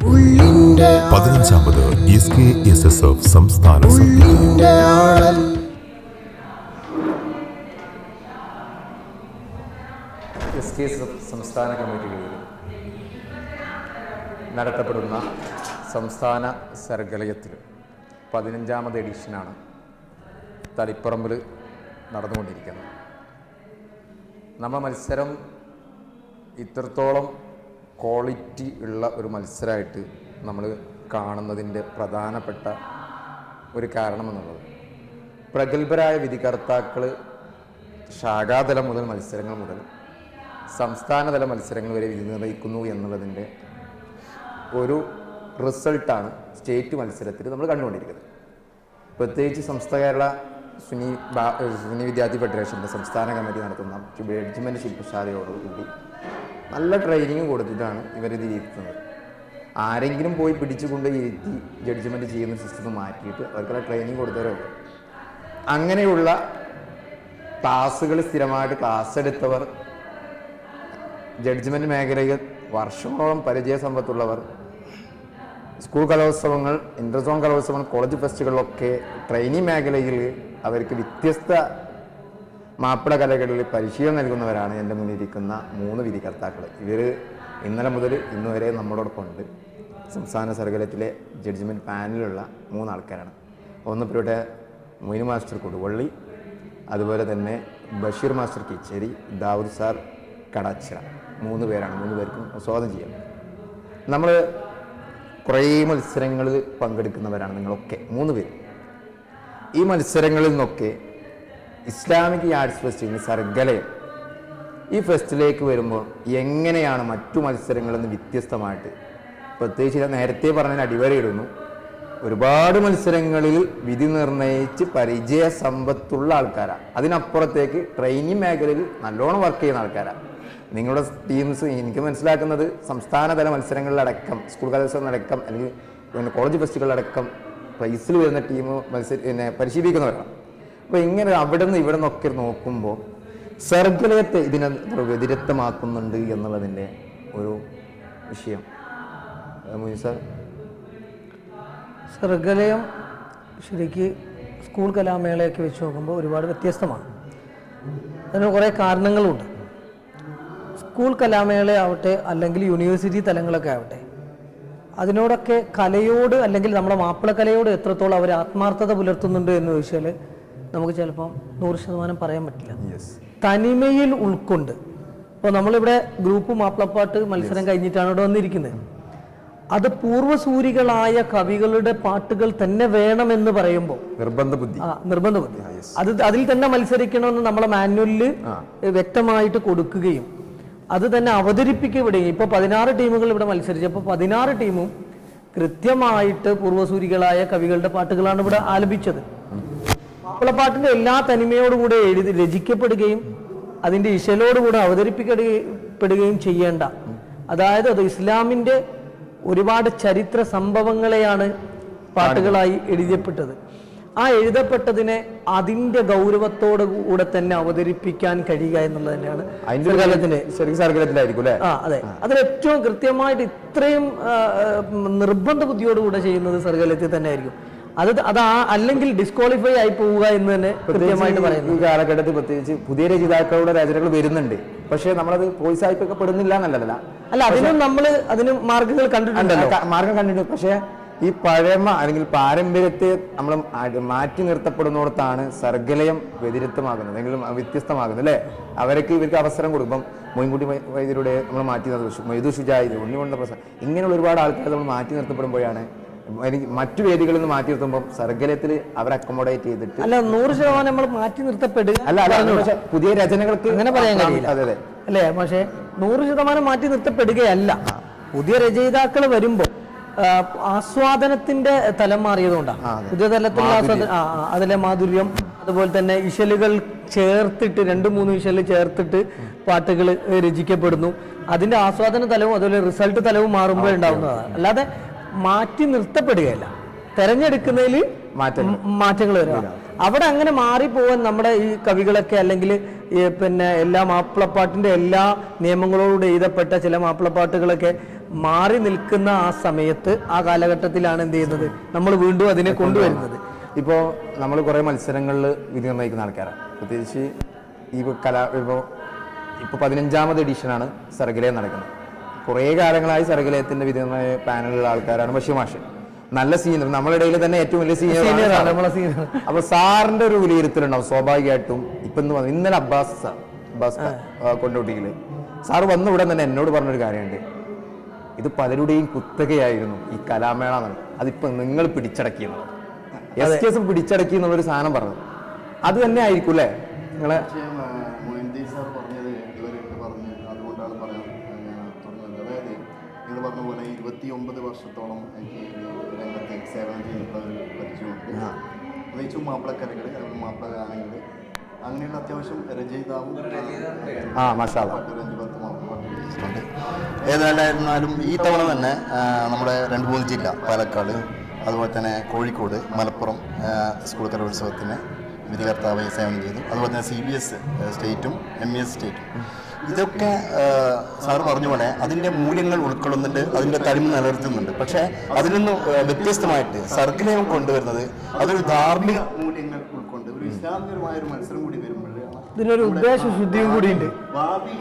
പതിനഞ്ചാമത് S K S S F സംസ്ഥാന S K S സംസ്ഥാന കമ്മിറ്റികളിൽ നടത്തപ്പെടുന്ന സംസ്ഥാന സർഗലയത്തിൽ പതിനഞ്ചാമത് എഡിഷനാണ് തളിപ്പറമ്പിൽ നടന്നുകൊണ്ടിരിക്കുന്നത്. നമ്മ മത്സരം ഇത്രത്തോളം ക്വാളിറ്റി ഉള്ള ഒരു മത്സരമായിട്ട് നമ്മൾ കാണുന്നതിന്റെ പ്രധാനപ്പെട്ട ഒരു കാരണമെന്നുള്ളത്. പ്രഗത്ഭരായ വിധികർത്താക്കൾ ശാഖാതലം മുതൽ മത്സരങ്ങൾ മുതൽ സംസ്ഥാനതല മത്സരങ്ങൾ വരെ വിധി നിർണയിക്കുന്നു എന്നുള്ളതിന്റെ ഒരു റിസൾട്ടാണ് സ്റ്റേറ്റ് മത്സരത്തിൽ നമ്മൾ കണ്ടുകൊണ്ടിരിക്കുന്നത്. പ്രത്യേകിച്ച് സംസ്ഥ കേരള സുനി സുനി വിദ്യാർത്ഥി ഫെഡറേഷന്റെ സംസ്ഥാന കമ്മിറ്റി നടത്തുന്ന ജഡ്ജ്മെന്റ് ശില്പശാലയോടുകൂടി നല്ല ട്രെയിനിങ് കൊടുത്തിട്ടാണ് ഇവരിത് ഇരുത്തുന്നത് ആരെങ്കിലും പോയി പിടിച്ചുകൊണ്ട് ഇരുത്തി ജഡ്ജ്മെന്റ് ചെയ്യുന്ന സിസ്റ്റം മാറ്റിയിട്ട് അവർക്കുള്ള ട്രെയിനിങ് കൊടുത്തവരോ അങ്ങനെയുള്ള ക്ലാസ്സുകൾ സ്ഥിരമായിട്ട് ക്ലാസ് എടുത്തവർ ജഡ്ജ്മെന്റ് മേഖലയിൽ വർഷങ്ങളോളം പരിചയ സമ്പത്തുള്ളവർ സ്കൂൾ കലോത്സവങ്ങൾ ഇന്റർസോൺ കലോത്സവങ്ങൾ കോളേജ് ഫെസ്റ്റുകളിലൊക്കെ ട്രെയിനിങ് മേഖലയിൽ അവർക്ക് വ്യത്യസ്ത മാപ്പിള കലകളിൽ പരിശീലനം നൽകുന്നവരാണ് എന്റെ മുന്നിലിരിക്കുന്ന മൂന്ന് വിധികർത്താക്കൾ ഇവർ ഇന്നലെ മുതൽ ഇന്ന് വരെ നമ്മളോടൊപ്പം ഉണ്ട്. സംസ്ഥാന സർഗലത്തിലെ ജഡ്ജ്മെന്റ് പാനലിലുള്ള മൂന്ന് ആൾക്കാരാണ് ഒന്ന് ഇവിടെ മൊയ്നു മാസ്റ്റർ കൊടുവള്ളി അതുപോലെ തന്നെ ബഷീർ മാസ്റ്റർ കിച്ചേരി ദാവൂദ് സാർ കടാച്ചിറ. മൂന്ന് പേരാണ് മൂന്ന് പേർക്കും സ്വാഗതം ചെയ്യാം. നമ്മൾ കുറേ മത്സരങ്ങളിൽ പങ്കെടുക്കുന്നവരാണ് നിങ്ങളൊക്കെ മൂന്ന് പേര്. ഈ മത്സരങ്ങളിൽ നിന്നൊക്കെ ഇസ്ലാമിക് ആർട്സ് ഫെസ്റ്റിന് സർഗലയം. ഈ ഫെസ്റ്റിലേക്ക് വരുമ്പോൾ എങ്ങനെയാണ് മറ്റു മത്സരങ്ങളിൽ നിന്ന് വ്യത്യസ്തമായിട്ട്. പ്രത്യേകിച്ച് ഞാൻ നേരത്തെ പറഞ്ഞതിന് അടിവരയിടുന്നു. ഒരുപാട് മത്സരങ്ങളിൽ വിധി നിർണയിച്ച് പരിചയ സമ്പത്തുള്ള ആൾക്കാരാണ് അതിനപ്പുറത്തേക്ക് ട്രെയിനിങ് മേഖലയിൽ നല്ലോണം വർക്ക് ചെയ്യുന്ന ആൾക്കാരാണ് നിങ്ങളുടെ ടീംസ് എനിക്ക് മനസ്സിലാക്കുന്നത് സംസ്ഥാനതല മത്സരങ്ങളിലടക്കം സ്കൂൾ കലോത്സവങ്ങളടക്കം അല്ലെങ്കിൽ കോളേജ് ഫെസ്റ്റുകളിലടക്കം പ്രൈസിൽ വരുന്ന ടീം മത്സര പിന്നെ പരിശീലിക്കുന്നവരാണ്. അപ്പോൾ ഇങ്ങനെ അവിടെ നിന്ന് ഇവിടെ നിന്നൊക്കെ നോക്കുമ്പോൾ സർഗലയത്തെ ഇതിനെ വ്യതിരക്തമാക്കുന്നുണ്ട് എന്നുള്ളതിന്റെ ഒരു വിഷയം. സർഗലയം ശരിക്ക് സ്കൂൾ കലാമേളയൊക്കെ വെച്ച് നോക്കുമ്പോൾ ഒരുപാട് വ്യത്യസ്തമാണ്. അതിന് കുറേ കാരണങ്ങളുണ്ട്. സ്കൂൾ കലാമേളയാവട്ടെ അല്ലെങ്കിൽ യൂണിവേഴ്സിറ്റി തലങ്ങളൊക്കെ ആവട്ടെ അതിനോടൊക്കെ കലയോട് അല്ലെങ്കിൽ നമ്മുടെ മാപ്പിള കലയോട് എത്രത്തോളം അവർ ആത്മാർത്ഥത പുലർത്തുന്നുണ്ട് എന്ന് ചോദിച്ചാൽ നമുക്ക് ചിലപ്പം നൂറ് ശതമാനം പറയാൻ പറ്റില്ല. തനിമയിൽ ഉൾക്കൊണ്ട്. ഇപ്പോൾ നമ്മളിവിടെ ഗ്രൂപ്പ് മാപ്പിളപ്പാട്ട് മത്സരം കഴിഞ്ഞിട്ടാണ് ഇവിടെ വന്നിരിക്കുന്നത്. അത് പൂർവസൂരികളായ കവികളുടെ പാട്ടുകൾ തന്നെ വേണമെന്ന് പറയുമ്പോൾ നിർബന്ധ ബുദ്ധി. ആ ബുദ്ധി. അത് അതിൽ തന്നെ മത്സരിക്കണമെന്ന് നമ്മളെ മാനുവലിൽ വ്യക്തമായിട്ട് കൊടുക്കുകയും അത് തന്നെ അവതരിപ്പിക്കപ്പെടുകയും ഇപ്പൊ പതിനാറ് ടീമുകൾ ഇവിടെ മത്സരിച്ചപ്പോൾ പതിനാറ് ടീമും കൃത്യമായിട്ട് പൂർവസൂരികളായ കവികളുടെ പാട്ടുകളാണ് ഇവിടെ ആലപിച്ചത്. മാപ്പിളപ്പാട്ടിന്റെ എല്ലാ തനിമയോടുകൂടെ എഴുതി രചിക്കപ്പെടുകയും അതിന്റെ ഇശലോടുകൂടെ അവതരിപ്പിക്കപ്പെടുകയും ചെയ്യേണ്ട. അതായത് അത് ഇസ്ലാമിന്റെ ഒരുപാട് ചരിത്ര സംഭവങ്ങളെയാണ് പാട്ടുകളായി എഴുതപ്പെട്ടത്. ആ എഴുതപ്പെട്ടതിനെ അതിന്റെ ഗൗരവത്തോടു കൂടെ തന്നെ അവതരിപ്പിക്കാൻ കഴിയുക എന്നുള്ളത് തന്നെയാണ് ആ അതെ. അതിൽ ഏറ്റവും കൃത്യമായിട്ട് ഇത്രയും നിർബന്ധ ബുദ്ധിയോടുകൂടെ ചെയ്യുന്നത് സർഗലത്തിൽ തന്നെ ആയിരിക്കും അത് അത് ആ അല്ലെങ്കിൽ ഡിസ്ക്വാളിഫൈ ആയി പോവുക എന്ന് തന്നെ കൃത്യമായിട്ട് പറയുന്നു ഈ കാലഘട്ടത്തിൽ പ്രത്യേകിച്ച് പുതിയ രചയിതാക്കളുടെ രചനകൾ വരുന്നുണ്ട്. പക്ഷേ നമ്മളത് പ്രോത്സാഹിപ്പിക്കപ്പെടുന്നില്ല എന്നല്ല അല്ല അതിനും നമ്മൾ അതിന് മാർഗങ്ങൾ കണ്ടിട്ടുണ്ടല്ലോ. മാർഗം കണ്ടിട്ടുണ്ട്. പക്ഷേ ഈ പഴമ അല്ലെങ്കിൽ പാരമ്പര്യത്തെ നമ്മൾ മാറ്റി നിർത്തപ്പെടുന്നിടത്താണ് സർഗലയം വ്യതിരിക്തമാകുന്നത്. അല്ലെങ്കിൽ വ്യത്യസ്തമാകുന്നത് അല്ലേ? അവർക്ക് ഇവർക്ക് അവസരം കൊടുക്കും. മൊയ്ൻകുട്ടി വൈദ്യരുടെ നമ്മൾ മാറ്റി നിർത്തും മൈദു ഷുജായി ഉണ്ണിമുണ്ട പ്രസാദ് ഇങ്ങനെയുള്ള ഒരുപാട് ആൾക്കാർ നമ്മൾ മാറ്റി നിർത്തപ്പെടുമ്പോഴാണ് എനിക്ക് മറ്റു വേദികളിൽ നിന്ന് മാറ്റി നിർത്തുമ്പോൾ സർഗലയത്തിൽ അവർ അക്കോമഡേറ്റ് ചെയ്തിട്ട് അല്ല നൂറ് ശതമാനം നമ്മൾ മാറ്റി നിർത്തപ്പെടുക അല്ല അല്ല പുതിയ രചനകൾക്ക് അങ്ങനെ പറയാൻ കഴിയില്ല. അതെ അതെ. അല്ലേ പക്ഷേ നൂറ് ശതമാനം മാറ്റി നിർത്തപ്പെടുകയല്ല. പുതിയ രചയിതാക്കൾ വരുമ്പോൾ ആസ്വാദനത്തിന്റെ തലം മാറിയതുകൊണ്ടാണ് പുതിയ തലത്തിലുള്ള അതിലെ മാധുര്യം അതുപോലെ തന്നെ ഇശലുകൾ ചേർത്തിട്ട് രണ്ട് മൂന്ന് ഇശൽ ചേർത്തിട്ട് പാട്ടുകൾ രചിക്കപ്പെടുന്നു. അതിന്റെ ആസ്വാദന തലവും അതുപോലെ റിസൾട്ട് തലവും മാറുമ്പോഴുണ്ടാവുന്നതാണ്. അല്ലാതെ മാറ്റി നിർത്തപ്പെടുകയല്ല. തെരഞ്ഞെടുക്കുന്നതിൽ മാറ്റങ്ങൾ. മാറ്റങ്ങൾ വരിക. അവിടെ അങ്ങനെ മാറിപ്പോവാൻ നമ്മുടെ ഈ കവികളൊക്കെ അല്ലെങ്കിൽ പിന്നെ എല്ലാ മാപ്പിളപ്പാട്ടിന്റെ എല്ലാ നിയമങ്ങളോട് എഴുതപ്പെട്ട ചില മാപ്പിളപ്പാട്ടുകളൊക്കെ മാറി നിൽക്കുന്ന ആ സമയത്ത് ആ കാലഘട്ടത്തിലാണ് എന്ത് ചെയ്യുന്നത്? നമ്മൾ വീണ്ടും അതിനെ കൊണ്ടുവരുന്നത്. ഇപ്പോൾ നമ്മൾ കുറേ മത്സരങ്ങളിൽ വിധി നിർണയിക്കുന്ന ആൾക്കാരാണ്. പ്രത്യേകിച്ച് ഈ കലാ ഇപ്പോൾ ഇപ്പോൾ പതിനഞ്ചാമത് എഡിഷനാണ് സർഗലയം നടക്കുന്നത്. കുറേ കാലങ്ങളായി സർഗലയത്തിന്റെ വിധമായ പാനലുള്ള പാനലിലുള്ള ആൾക്കാരാണ്. ബഷീർ മാഷ് നല്ല സീനിയർ നമ്മുടെ ഇടയിൽ തന്നെ ഏറ്റവും വലിയ സീനിയർ നമ്മളെ സീനിയർ അപ്പൊ സാറിന്റെ ഒരു വിലയിരുത്തലുണ്ടാവും സ്വാഭാവികമായിട്ടും. ഇപ്പൊ ഇന്ന് ഇന്നലെ അബ്ബാസ് സാർ അബ്ബാസ് കൊണ്ടോട്ടിയിൽ. സാറ് വന്ന ഉടൻ തന്നെ എന്നോട് പറഞ്ഞൊരു കാര്യമുണ്ട്. ഇത് പലരുടെയും കുത്തകയായിരുന്നു ഈ കലാമേള അതിപ്പോ നിങ്ങൾ പിടിച്ചടക്കിയെന്ന്. എസ് കെ എസ് പിടിച്ചടക്കി എന്നുള്ളൊരു സാധനം പറഞ്ഞത്. അത് തന്നെ ആയിരിക്കും അല്ലേ നിങ്ങളെ ഒമ്പത് വർഷത്തോളം എനിക്ക് രംഗത്ത് സേവനം ചെയ്യുന്ന ഒരു പരിചയമുണ്ട് പ്രത്യേകിച്ച് മാപ്പിളക്കരകൾ മാപ്പിള ഗാനങ്ങൾ അങ്ങനെയുള്ള അത്യാവശ്യം രചയിതാവും ആ മസാല ഏതായാലും ഈ തവണ തന്നെ നമ്മുടെ രണ്ട് മൂന്ന് ജില്ല പാലക്കാട് അതുപോലെ തന്നെ കോഴിക്കോട് മലപ്പുറം സ്കൂൾ കലോത്സവത്തിന് വിധികർത്താവായി സേവനം ചെയ്തു. അതുപോലെ തന്നെ സി ബി എസ് സ്റ്റേറ്റും എം ഇ എസ് സ്റ്റേറ്റും. ഇതൊക്കെ സാർ സാറ് പറഞ്ഞ പോലെ അതിന്റെ മൂല്യങ്ങൾ ഉൾക്കൊള്ളുന്നുണ്ട് അതിന്റെ തനിമ നിലനിർത്തുന്നുണ്ട്. പക്ഷേ അതിൽ നിന്ന് വ്യത്യസ്തമായിട്ട് സർക്കിലേയും കൊണ്ടുവരുന്നത് അതൊരു ധാർമ്മിക മൂല്യങ്ങൾ ഉൾക്കൊണ്ട് ഒരു ഇസ്ലാമികമായ ഒരു മത്സരം കൂടി വരുമ്പോഴാണ് ഇതിനൊരു ഉദ്ദേശ ശുദ്ധിയും കൂടിയുണ്ട്. ഭാവി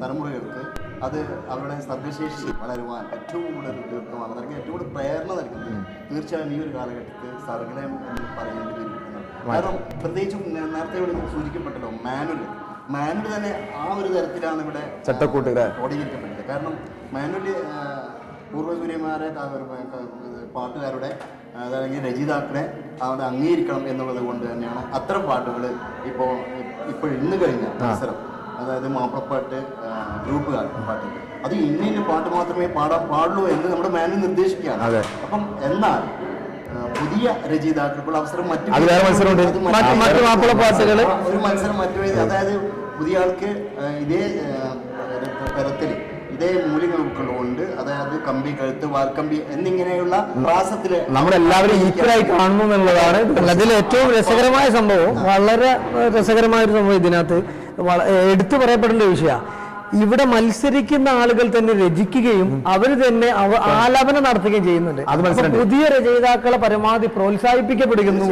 തലമുറകൾക്ക് അത് അവരുടെ സർഗശേഷി വളരുവാൻ ഏറ്റവും കൂടുതൽ ദീർഘമാണ് നൽകി ഏറ്റവും കൂടുതൽ പ്രേരണ നൽകുന്നത് തീർച്ചയായും ഈ ഒരു കാലഘട്ടത്തിൽ സർഗലയം എന്ന് പറയേണ്ടി വരും. കാരണം പ്രത്യേകിച്ചും നേരത്തെ ഇവിടെ സൂചിക്കപ്പെട്ടല്ലോ മാനുവൽ. മാനുവൽ തന്നെ ആ ഒരു തരത്തിലാണ് ഇവിടെ ചട്ടക്കൂട്ട് അല്ലേ? കാരണം മാനുവൽ പൂർവസൂര്യന്മാരെ പാട്ടുകാരുടെ അതല്ലെങ്കിൽ രചയിതാക്കളെ അവിടെ അംഗീകരിക്കണം എന്നുള്ളത് കൊണ്ട് തന്നെയാണ് അത്തരം പാട്ടുകൾ ഇപ്പോൾ ഇപ്പോൾ ഇന്ന് കഴിഞ്ഞ മത്സരം. അതായത് മാപ്പിളപ്പാട്ട് ഗ്രൂപ്പ് ഗ്രൂപ്പുകാർ പാട്ട്. അത് ഇന്ന ഇന്ന പാട്ട് മാത്രമേ പാടാൻ പാടുള്ളൂ എന്ന് നമ്മുടെ മാനുവൽ നിർദ്ദേശിക്കുകയാണ്. അപ്പം എന്നാൽ പുതിയ രചയിതാക്കൾക്കുള്ള അവസരം മറ്റു മറ്റ് മാപ്പിളപ്പാട്ടുകൾ ഒരു മത്സരം മറ്റു അതായത് പുതിയ ആൾക്ക് ഇതേ തരത്തിൽ ഇതേ മൂല്യങ്ങൾ ഉൾക്കൊണ്ടുകൊണ്ട് അതായത് കമ്പി കഴുത്ത് വാർക്കമ്പി എന്നിങ്ങനെയുള്ള പ്രാസത്തിൽ നമ്മളെല്ലാവരും ഈക്വലായി കാണുന്നു എന്നുള്ളതാണ് അതിൽ ഏറ്റവും രസകരമായ സംഭവം. വളരെ രസകരമായ ഒരു സംഭവം ഇതിനകത്ത്. എടുത്തു പറയപ്പെടേണ്ട ഒരു വിഷയമാണ്. ഇവിടെ മത്സരിക്കുന്ന ആളുകൾ തന്നെ രചിക്കുകയും അവർ തന്നെ ആലാപനം നടത്തുകയും ചെയ്യുന്നുണ്ട്. അത് പുതിയ രചയിതാക്കളെ പരമാവധി പ്രോത്സാഹിപ്പിക്കപ്പെടുന്നു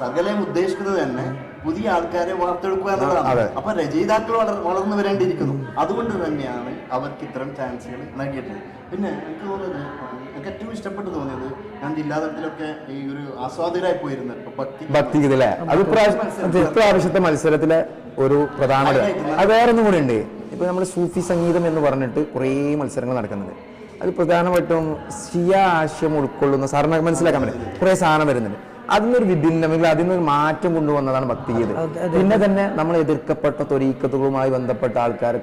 സകലയും ഉദ്ദേശിക്കുന്നത് തന്നെ പുതിയ ആൾക്കാരെ വാർത്തെടുക്കുക. എന്നുള്ളതാണ്. അപ്പൊ രചയിതാക്കൾ വളർ വളർന്നു വരേണ്ടിയിരിക്കുന്നു. അതുകൊണ്ട് തന്നെയാണ് അവർക്ക് ഇത്തരം ചാൻസുകൾ നൽകിയിട്ടുള്ളത്. പിന്നെ എനിക്ക് തോന്നുന്നത് എനിക്ക് ഏറ്റവും ഇഷ്ടപ്പെട്ടു തോന്നിയത് ഞാൻ ജില്ലാതലത്തിലൊക്കെ ഈ ഒരു ആസ്വാദകരായി പോയിരുന്നു ഇപ്പൊ ഭക്തി ഭക്തി അഭിപ്രായ അത് മത്സരത്തിലെ ഒരു പ്രധാന അത് വേറെ ഒന്നും കൂടി ഉണ്ട്. ഇപ്പൊ നമ്മൾ സൂഫി സംഗീതം എന്ന് പറഞ്ഞിട്ട് കുറേ മത്സരങ്ങൾ നടക്കുന്നുണ്ട്. അത് പ്രധാനമായിട്ടും ഷിയ ആശയം ഉൾക്കൊള്ളുന്ന സാറിന് മനസ്സിലാക്കാൻ പറ്റും. കുറേ സാധനം വരുന്നുണ്ട്. അതിനൊരു വിഭിന്നം അല്ലെങ്കിൽ അതിനൊരു മാറ്റം കൊണ്ടുവന്നതാണ് ഭക്തിഗീത് പിന്നെ തന്നെ നമ്മൾ എതിർക്കപ്പെട്ട തൊരീക്കത്തുകളുമായി ബന്ധപ്പെട്ട ആൾക്കാരെ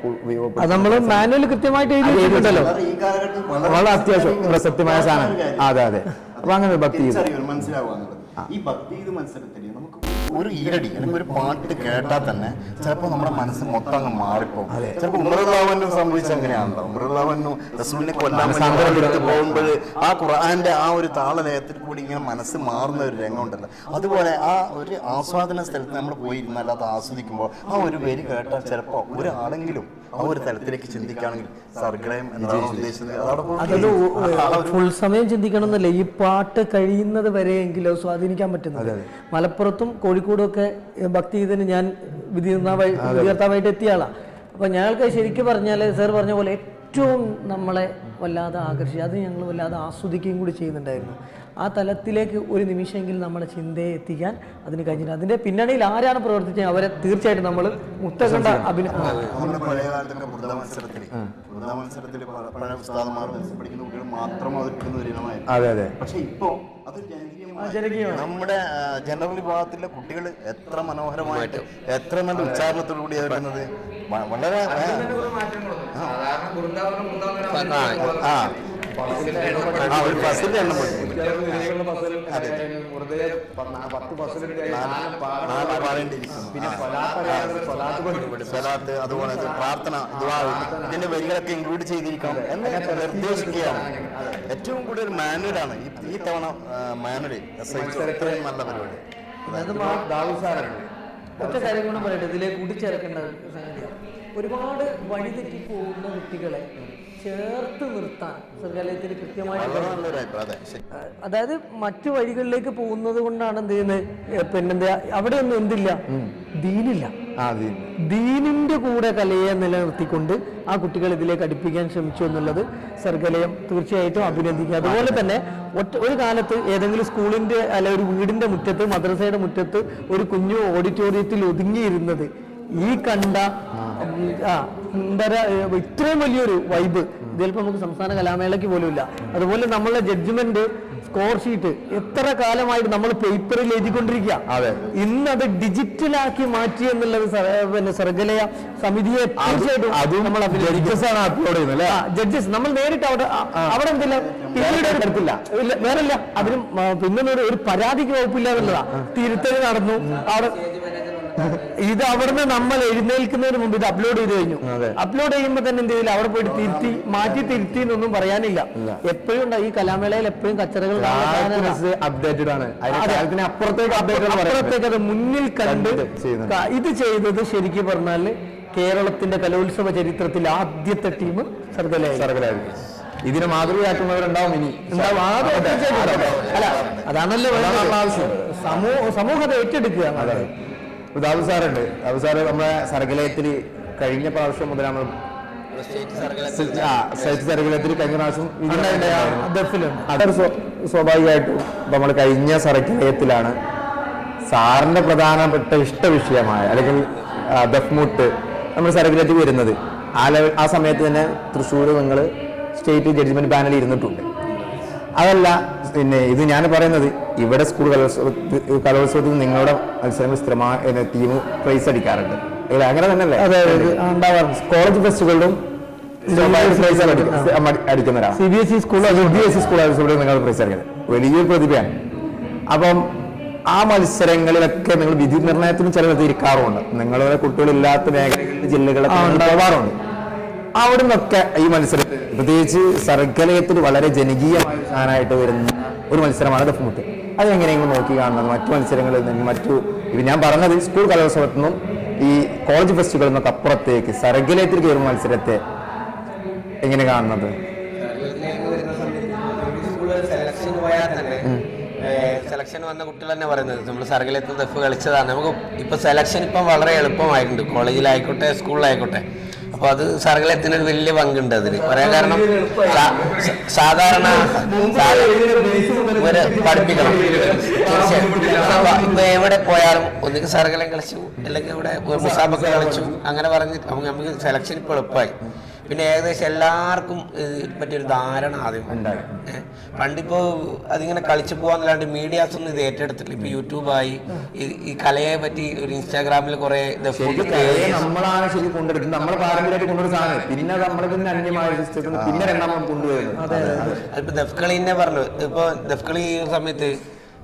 അത് നമ്മൾ മാനുവൽ കൃത്യമായിട്ട് വളരെ ഈ കാലഘട്ടത്തിൽ വളരെ അത്യാവശ്യം പ്രസക്തമായ സാധനം. അതെ അതെ. അപ്പൊ അങ്ങനെ ഒരു ഭക്തി എന്നുള്ളത്. ഈ ഭക്തിഗീത മത്സരത്തിൽ നമുക്ക് ഒരു ഈരടി അല്ലെങ്കിൽ ഒരു പാട്ട് കേട്ടാൽ തന്നെ ചിലപ്പോൾ നമ്മുടെ മനസ്സ് മൊത്തം അങ്ങ് മാറിപ്പോകും. ചിലപ്പോൾ ഉമറുള്ളവനും സംഭവിച്ച അങ്ങനെയാണല്ലോ. ഉമറുള്ളവനും റസൂലിനെ കൊല്ലാൻ എടുത്ത് പോകുമ്പോൾ ആ ഖുർആന്റെ ആ ഒരു താളലയത്തിൽ കൂടി ഇങ്ങനെ മനസ്സ് മാറുന്ന ഒരു രംഗമുണ്ടല്ലോ അതുപോലെ ആ ഒരു ആസ്വാദന സ്ഥലത്ത് നമ്മൾ പോയി അത് ആസ്വദിക്കുമ്പോൾ ആ ഒരു പേര് കേട്ടാൽ ചിലപ്പോൾ ഒരാളെങ്കിലും ആ ഒരു തലത്തിലേക്ക് ചിന്തിക്കുകയാണെങ്കിൽ എന്താണ് ഉദ്ദേശിച്ചത്. ഫുൾ സമയം ചിന്തിക്കണം എന്നല്ല ഈ പാട്ട് കഴിയുന്നത് വരെയെങ്കിലും അത് സ്വാധീനിക്കാൻ പറ്റുന്നത്. മലപ്പുറത്തും കോഴിക്കോടും ഒക്കെ ഭക്തിഗീതന് ഞാൻ വിധി വിധികർത്താവായിട്ട് എത്തിയ ആളാണ് അപ്പൊ ഞങ്ങൾക്ക് ശരിക്കും പറഞ്ഞാൽ സാർ പറഞ്ഞ പോലെ ഏറ്റവും നമ്മളെ വല്ലാതെ ആകർഷിക്കുക അത് ഞങ്ങൾ വല്ലാതെ ആസ്വദിക്കുകയും കൂടി ചെയ്യുന്നുണ്ടായിരുന്നു. ആ തലത്തിലേക്ക് ഒരു നിമിഷമെങ്കിലും നമ്മുടെ ചിന്തയെ എത്തിക്കാൻ അതിന് കഴിഞ്ഞില്ല. അതിന്റെ പിന്നണിയിൽ ആരാണ് പ്രവർത്തിച്ചത് അവരെ തീർച്ചയായിട്ടും നമ്മൾ മുത്തകണ്ട അഭിന നമ്മുടെ പഴയ കാലത്തൊക്കെ വൃദ്ധ മത്സരത്തിൽ പഴയ ഉസ്താദന്മാർ പഠിക്കുന്ന കുട്ടികൾ മാത്രം അവതരിപ്പിക്കുന്ന ഒരു ഇനമായിരുന്നു. അതെ അതെ. പക്ഷെ ഇപ്പോ അത് ജനകീയമായി ജനകീയമാണ്. നമ്മുടെ ജനറൽ വിഭാഗത്തിലെ കുട്ടികൾ എത്ര മനോഹരമായിട്ട് എത്ര നല്ല ഉച്ചാരണത്തോടു കൂടി വരുന്നത് വളരെ ആ, ബസ്സിന്റെ എണ്ണം അതുപോലെ പ്രാർത്ഥന ദുആ ഇതിന്റെ വരികളൊക്കെ ഇൻക്ലൂഡ് ചെയ്തിരിക്കണം എന്ന് നിർദ്ദേശിക്കുകയാണ്. ഏറ്റവും കൂടുതൽ മാനുവലാണ് ആണ് ഈ തവണ മാനുവൽ എസ് ഐ ഇത്രയും നല്ല പരിപാടി. ഒറ്റ കാര്യം കൊണ്ട് പറയട്ടെ. ഇതിലേക്ക് കൂട്ടിച്ചേർക്കേണ്ട സംഗതിയാണ് ഒരുപാട് വഴിതെറ്റി പോകുന്ന കുട്ടികളെ ചേർത്ത് നിർത്താൻ സർഗാലയത്തിന് കൃത്യമായിട്ട് അതായത് മറ്റു വഴികളിലേക്ക് പോകുന്നത് കൊണ്ടാണ് എന്ത് ചെയ്യുന്നത്? പിന്നെന്താ അവിടെ ഒന്നും എന്തില്ല ദീനില്ല. ദീനിന്റെ കൂടെ കലയെ നിലനിർത്തിക്കൊണ്ട് ആ കുട്ടികൾ ഇതിലേക്ക് അടുപ്പിക്കാൻ ശ്രമിച്ചു എന്നുള്ളത് സർഗലയം തീർച്ചയായിട്ടും അഭിനന്ദിക്കുക അതുപോലെ തന്നെ ഒറ്റ ഒരു കാലത്ത് ഏതെങ്കിലും സ്കൂളിന്റെ അല്ല ഒരു വീടിന്റെ മുറ്റത്ത് മദ്രസയുടെ മുറ്റത്ത് ഒരു കുഞ്ഞു ഓഡിറ്റോറിയത്തിൽ ഒതുങ്ങിയിരുന്നത് ഈ കണ്ട ആ സുന്ദര ഇത്രയും വലിയൊരു വൈബ് ഇതിലിപ്പോ നമുക്ക് സംസ്ഥാന കലാമേളയ്ക്ക് പോലും ഇല്ല. അതുപോലെ നമ്മളെ ജഡ്ജ്മെന്റ് സ്കോർ ഷീറ്റ് എത്ര കാലമായിട്ട് നമ്മൾ പേപ്പറിൽ എഴുതിക്കൊണ്ടിരിക്കുക അതെ. ഇന്ന് അത് ഡിജിറ്റലാക്കി മാറ്റി എന്നുള്ളത് പിന്നെ സർഗലയ സമിതിയെ തീർച്ചയായിട്ടും നമ്മൾ ജഡ്ജസ് നമ്മൾ നേരിട്ട് അവിടെ അവിടെ എന്തില്ല? വേറെ എടുത്തില്ല. ഇല്ല വേറല്ല. അതിനും പിന്നെ ഒരു- ഒരു പരാതിക്ക് വകുപ്പില്ല എന്നുള്ളതാ. തിരുത്തൽ നടന്നു. അവിടെ ഇത് അവിടുന്ന് നമ്മൾ എഴുന്നേൽക്കുന്നതിന് മുമ്പ് ഇത് അപ്ലോഡ് ചെയ്ത് കഴിഞ്ഞു. അപ്ലോഡ് ചെയ്യുമ്പോൾ തന്നെ എന്ത് ചെയ്യില്ല അവിടെ പോയിട്ട് തിരുത്തി മാറ്റി തിരുത്തി എന്നൊന്നും പറയാനില്ല. എപ്പോഴും ഉണ്ടാവും. ഈ കലാമേളയിൽ എപ്പോഴും കച്ചറകൾ. അപ്ഡേറ്റഡ് ആണ്. അപ്പുറത്തേക്ക് മുന്നിൽ കണ്ട് ഇത് ചെയ്തത് ശരിക്കും പറഞ്ഞാൽ കേരളത്തിന്റെ കലോത്സവ ചരിത്രത്തിൽ ആദ്യത്തെ ടീം സർഗലായി. ഇതിന് മാതൃകയാക്കുന്നവരുണ്ടാവും ഇനി. അല്ല അതാണല്ലോ. സമൂഹ സമൂഹത്തെ ഏറ്റെടുക്കുക. ദാബു സാറുണ്ട്. ദാബു സാറ് നമ്മുടെ സർഗലയത്തിൽ കഴിഞ്ഞ പ്രാവശ്യം മുതൽ നമ്മൾ ആ സ്റ്റേറ്റ് സർഗലയത്തിൽ കഴിഞ്ഞ പ്രാവശ്യം അതൊരു സ്വാഭാവികമായിട്ടും നമ്മൾ കഴിഞ്ഞ സർഗലയത്തിലാണ് സാറിന്റെ പ്രധാനപ്പെട്ട ഇഷ്ട വിഷയമായ അല്ലെങ്കിൽ ദഫ്മുട്ട് നമ്മൾ സർഗലയത്തിൽ വരുന്നത്. ആ ലെവൽ ആ സമയത്ത് തന്നെ തൃശ്ശൂർ നിങ്ങൾ സ്റ്റേറ്റ് ജഡ്ജ്മെന്റ് പാനലിൽ ഇരുന്നിട്ടുണ്ട്. അതല്ല പിന്നെ ഇത് ഞാൻ പറയുന്നത് ഇവിടെ സ്കൂൾ കലോത്സവ കലോത്സവത്തിൽ നിങ്ങളുടെ മത്സരങ്ങൾ സ്ഥിരമായ ടീം പ്രൈസ് അടിക്കാറുണ്ട്? അങ്ങനെ തന്നെ അല്ലേ അതെ, ആ, ഉണ്ടാവാറുണ്ട്. കോളേജ് ഫെസ്റ്റുകളിലും അടിക്കുന്നവരാണ് C B S E school C B S E school നിങ്ങൾ പ്രൈസ് അടിക്കുന്നത് വലിയൊരു പ്രതിഭയാണ്. അപ്പം ആ മത്സരങ്ങളിലൊക്കെ നിങ്ങൾ വിധി നിർണയത്തിനും ചിലവ് ഇരിക്കാറുണ്ട് നിങ്ങളുടെ കുട്ടികളില്ലാത്ത മേഖലകളിൽ ജില്ലകളൊക്കെ ഉണ്ടാവാറുണ്ട് അവിടെ നിന്നൊക്കെ ഈ മത്സരത്തിൽ പ്രത്യേകിച്ച് സർഗലയത്തിൽ വളരെ ജനകീയമായ സാധനമായിട്ട് വരുന്ന ഒരു മത്സരമാണ് ദഫ്മുട്ട് അതെങ്ങനെയെങ്കിലും നോക്കി കാണുന്നത് മറ്റു മത്സരങ്ങളിൽ നിന്ന് മറ്റു ഇപ്പം ഞാൻ പറഞ്ഞത് സ്കൂൾ കലോത്സവത്തിൽ നിന്നും ഈ കോളേജ് ഫെസ്റ്റുകളിൽ നിന്നൊക്കെ അപ്പുറത്തേക്ക് സർഗലയത്തിൽ കയറുന്ന മത്സരത്തെ എങ്ങനെ കാണുന്നത്? സെലക്ഷൻ പോയാൽ തന്നെ സെലക്ഷൻ വന്ന കുട്ടികൾ തന്നെ പറയുന്നത്. നമ്മൾ സർഗലത്തിൽ ദഫ് കളിച്ചതാണ്. നമുക്ക് ഇപ്പൊ സെലക്ഷൻ ഇപ്പം വളരെ എളുപ്പമായിട്ടുണ്ട്. കോളേജിലായിക്കോട്ടെ സ്കൂളിലായിക്കോട്ടെ അപ്പോൾ അത് സർഗലത്തിന് ഒരു വലിയ പങ്കുണ്ട് അതിന്. പറയാൻ കാരണം സാധാരണ ഒരു പഠിപ്പിക്കണം. തീർച്ചയായും ഇപ്പൊ എവിടെ പോയാലും ഒന്നിക്ക് സർഗലം കളിച്ചു അല്ലെങ്കിൽ ഇവിടെ മുസാബൊക്കെ കളിച്ചു അങ്ങനെ പറഞ്ഞ് നമുക്ക് നമുക്ക് സെലക്ഷൻ ഇപ്പോൾ എളുപ്പമായി. പിന്നെ ഏകദേശം എല്ലാവർക്കും ഇതിനെ പറ്റിയൊരു ധാരണ ആദ്യം. ഉണ്ടായി. ഏ, പണ്ടിപ്പോ അതിങ്ങനെ കളിച്ചു പോവാന്നല്ലാണ്ട് മീഡിയാസ് ഒന്നും ഇത് ഏറ്റെടുത്തിട്ടില്ല. ഇപ്പൊ യൂട്യൂബായി. ഈ- ഈ കലയെ പറ്റി ഒരു ഇൻസ്റ്റാഗ്രാമിൽ കുറെ നമ്മളാണ് ശരി കൊണ്ടുവരുന്നത്. നമ്മളെ പാരമ്പര്യമായിട്ട് കൊണ്ടുവരുന്ന സാധനം പിന്നെ നമ്മൾ പിന്നെ അന്യമായ പിന്നെ രണ്ടാമത് കൊണ്ടുവരുന്നത്. അതിപ്പോ ദഫ്കളീനെ പറഞ്ഞു. ഇപ്പൊ ദഫ്കളി ഈ സമയത്ത്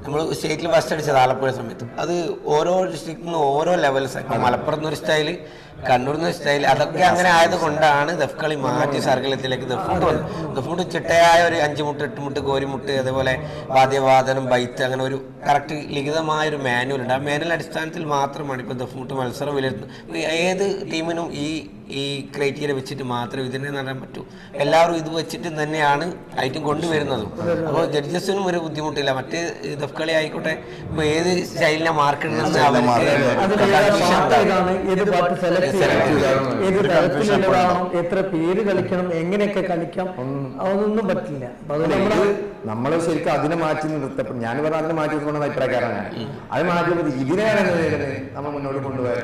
നമ്മൾ സ്റ്റേറ്റിൽ ഫസ്റ്റ് അടിച്ചത് ആലപ്പുഴ സമയത്ത്. അത് ഓരോ ഡിസ്ട്രിക്റ്റിൽ നിന്ന് ഓരോ ലെവൽസ് മലപ്പുറം എന്നൊരു സ്റ്റൈൽ കണ്ണൂർ എന്ന് സ്റ്റൈൽ അതൊക്കെ അങ്ങനെ ആയതുകൊണ്ടാണ് ദഫ്കളി മാറ്റി സർഗലത്തിലേക്ക് ദഫ്മുട്ട് വന്നത്. ദഫുണ്ട് ചിട്ടയായ ഒരു അഞ്ച് മുട്ട് എട്ട് മുട്ട് കോരിമുട്ട് അതേപോലെ വാദ്യവാദനം ബൈത്ത് അങ്ങനെ ഒരു കറക്റ്റ് ലിഖിതമായ ഒരു മാനുവൽ ഉണ്ട്. ആ മാനുവൽ അടിസ്ഥാനത്തിൽ മാത്രമാണ് ഇപ്പോൾ ദഫ്മുട്ട് മത്സരം വിലയിരുത്തുന്നത്. ഏത് ടീമിനും ഈ ഈ ക്രൈറ്റീരിയ വെച്ചിട്ട് മാത്രമേ ഇതിനെ നേടാൻ പറ്റൂ. എല്ലാവരും ഇത് വെച്ചിട്ട് തന്നെയാണ് ഐറ്റം കൊണ്ടുവരുന്നതും. അപ്പോൾ ജഡ്ജസിനും ഒരു ബുദ്ധിമുട്ടില്ല. മറ്റേ ദഫ്കളി ആയിക്കോട്ടെ ഇപ്പോൾ ഏത് സ്റ്റൈലിനെ മാർക്ക് അതിൽ ഏതാ തരത്തിലുള്ളതാണോ എത്ര പേര് കളിക്കണം എങ്ങനെയൊക്കെ കളിക്കാം അതൊന്നും പറ്റില്ല. നമ്മൾ ശരിക്കും അതിനെ മാറ്റി നിർത്തപ്പെടും ഞാൻ പറഞ്ഞ അതിനെ മാറ്റി നിർത്തുന്ന അഭിപ്രായക്കാരനാണ് അത് മാറ്റി നിർത്തി ഇതിനെയാണ് നമ്മൾ മുന്നോട്ട് കൊണ്ടുപോയത്.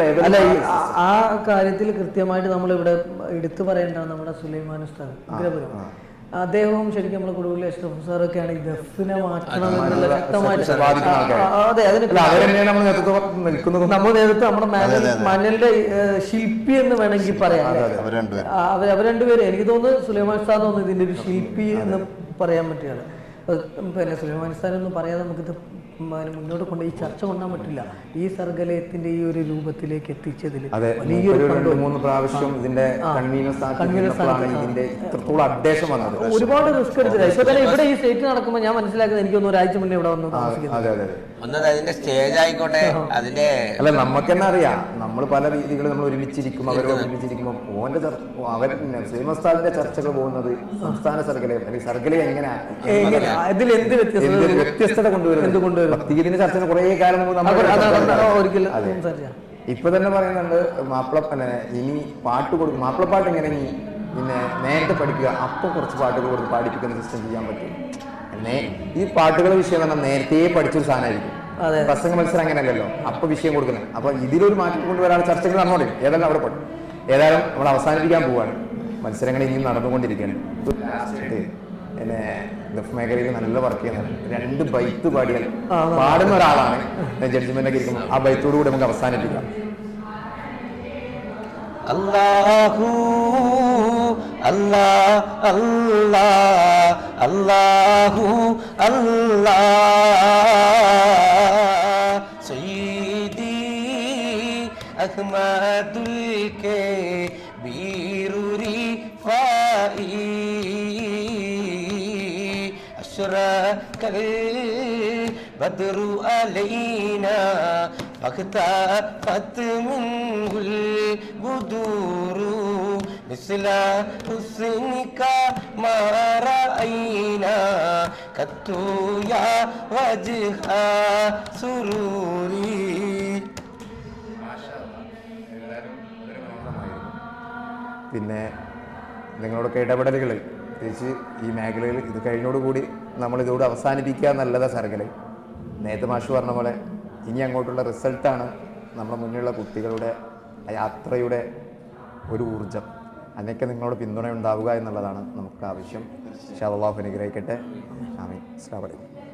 ലെവൽ ആ- കാര്യത്തിൽ കൃത്യമായിട്ട് നമ്മൾ ഇവിടെ എടുത്തു പറയേണ്ടത് നമ്മുടെ സുലൈമാൻ ഉസ്താദ് ഉഗ്രപുരം. അദ്ദേഹവും ശരിക്കും നമ്മൾ കുടുംബത്തിലെ അഷ്റഫ് സാറൊക്കെയാണ് ഈ ഗഫിനെ മാറ്റണം എന്നുള്ള ശക്തമായിട്ട് അതെ അതിന് നമ്മൾ നേതൃത്വം നമ്മുടെ മനലിന്റെ ശില്പി എന്ന് വേണമെങ്കിൽ പറയാം? അവർ രണ്ടുപേരും. എനിക്ക് തോന്നുന്നു സുലൈമാൻ സാദ് തോന്നുന്നു ഇതിന്റെ ഒരു ശില്പി എന്ന് പറയാൻ പറ്റുകയാണ്. പിന്നെ സുലൈമാൻ സാദ് ഒന്നും പറയാതെ നമുക്കിത് മുന്നോട്ട് കൊണ്ട് ഈ ചർച്ച കൊണ്ടാൻ പറ്റില്ല. ഈ സർഗലയത്തിന്റെ ഈ ഒരു രൂപത്തിലേക്ക് എത്തിച്ചതിൽ മൂന്ന് പ്രാവശ്യം ഇതിന്റെ ഒരുപാട് റിസ്ക് എടുത്തില്ല. ഇപ്പൊ തന്നെ ഇവിടെ ഈ സ്റ്റേറ്റ് നടക്കുമ്പോൾ ഞാൻ മനസ്സിലാക്കുന്നത് എനിക്ക് തോന്നുന്നു ഒരാഴ്ച മുന്നേ ഇവിടെ വന്നു താമസിക്കുന്നത്. അതിന്റെ സ്റ്റേജ് ആയിക്കോട്ടെ. അതിന്റെ അല്ല നമുക്ക് തന്നെ അറിയാം? നമ്മൾ പല രീതികൾ നമ്മൾ ഒരുമിച്ചിരിക്കും അവരെ ഒരുമിച്ചിരിക്കുമ്പോൾ ഓന്റെ അവർ അവൻ ശ്രീമസ്താദിന്റെ ചർച്ചകൾ പോകുന്നത് സംസ്ഥാന സർഗലയം അല്ലെങ്കിൽ സർഗലയം എങ്ങനെ? എന്ത് വ്യത്യസ്തത കൊണ്ടുവരുന്നത്? ഭക്തിഗീതിന്റെ ചർച്ച കുറെ കാലം ഒരിക്കലും. ഇപ്പൊ തന്നെ പറയുന്നുണ്ട് മാപ്പിള ഇനി പാട്ട് കൊടുക്കും മാപ്പിളപ്പാട്ട് എങ്ങനെ ഇനി പിന്നെ നേരത്തെ പഠിക്കുക അപ്പൊ കുറച്ച് പാട്ടുകൾ കൊടുത്ത് പാടിപ്പിക്കുന്ന സിസ്റ്റം ചെയ്യാൻ പറ്റും. ഈ പാട്ടുകളുടെ വിഷയം തന്നെ നേരത്തെ പഠിച്ചൊരു സാധനമായിരിക്കും. പ്രസംഗ മത്സരം അങ്ങനെയല്ലല്ലോ അപ്പൊ വിഷയം കൊടുക്കുന്നത്. അപ്പൊ ഇതിലൊരു മാറ്റം കൊണ്ടുവരാൻ ചർച്ചകൾ നടന്നോളി ഏതായാലും അവിടെ പോട്ടെ. ഏതായാലും നമ്മൾ അവസാനിപ്പിക്കാൻ പോവാണ്. മത്സരങ്ങൾ ഇനിയും നടന്നുകൊണ്ടിരിക്കുകയാണ്. പിന്നെ ഗൾഫ് മേഖലയിൽ നല്ല വർക്ക് ചെയ്യുന്ന രണ്ട് ബൈത്ത് പാടിയാൽ പാടുന്ന ഒരാളാണ്. ജഡ്ജ്മെന്റ് ഒക്കെ ഇരിക്കുമ്പോൾ ആ ബൈത്തോടു കൂടി നമുക്ക് അവസാനിപ്പിക്കാം. അല്ലാഹു അല്ലാ അല്ലാ അല്ലാഹു അല്ലാ. البدر علينا فاختفت منه البدور مثل حسنك ما رأينا قط يا وجه سروري പിന്നെ നിങ്ങളോടൊക്കെ ഇടപെടലുകൾ പ്രത്യേകിച്ച് ഈ മേഖലയിൽ ഇത് കഴിഞ്ഞോടുകൂടി നമ്മൾ ഇതോട് അവസാനിപ്പിക്കുക എന്നല്ലതാ സർഗൽ. നേരത്തെ മാഷ് പറഞ്ഞ പോലെ ഇനി അങ്ങോട്ടുള്ള റിസൾട്ടാണ് നമ്മുടെ മുന്നിലുള്ള കുട്ടികളുടെ യാത്രയുടെ ഒരു ഊർജം അതിനൊക്കെ നിങ്ങളോട് പിന്തുണ ഉണ്ടാവുക എന്നുള്ളതാണ് നമുക്ക് ആവശ്യം. ഷാ അനുഗ്രഹിക്കട്ടെ. ആമീൻ. അലൈക്കും.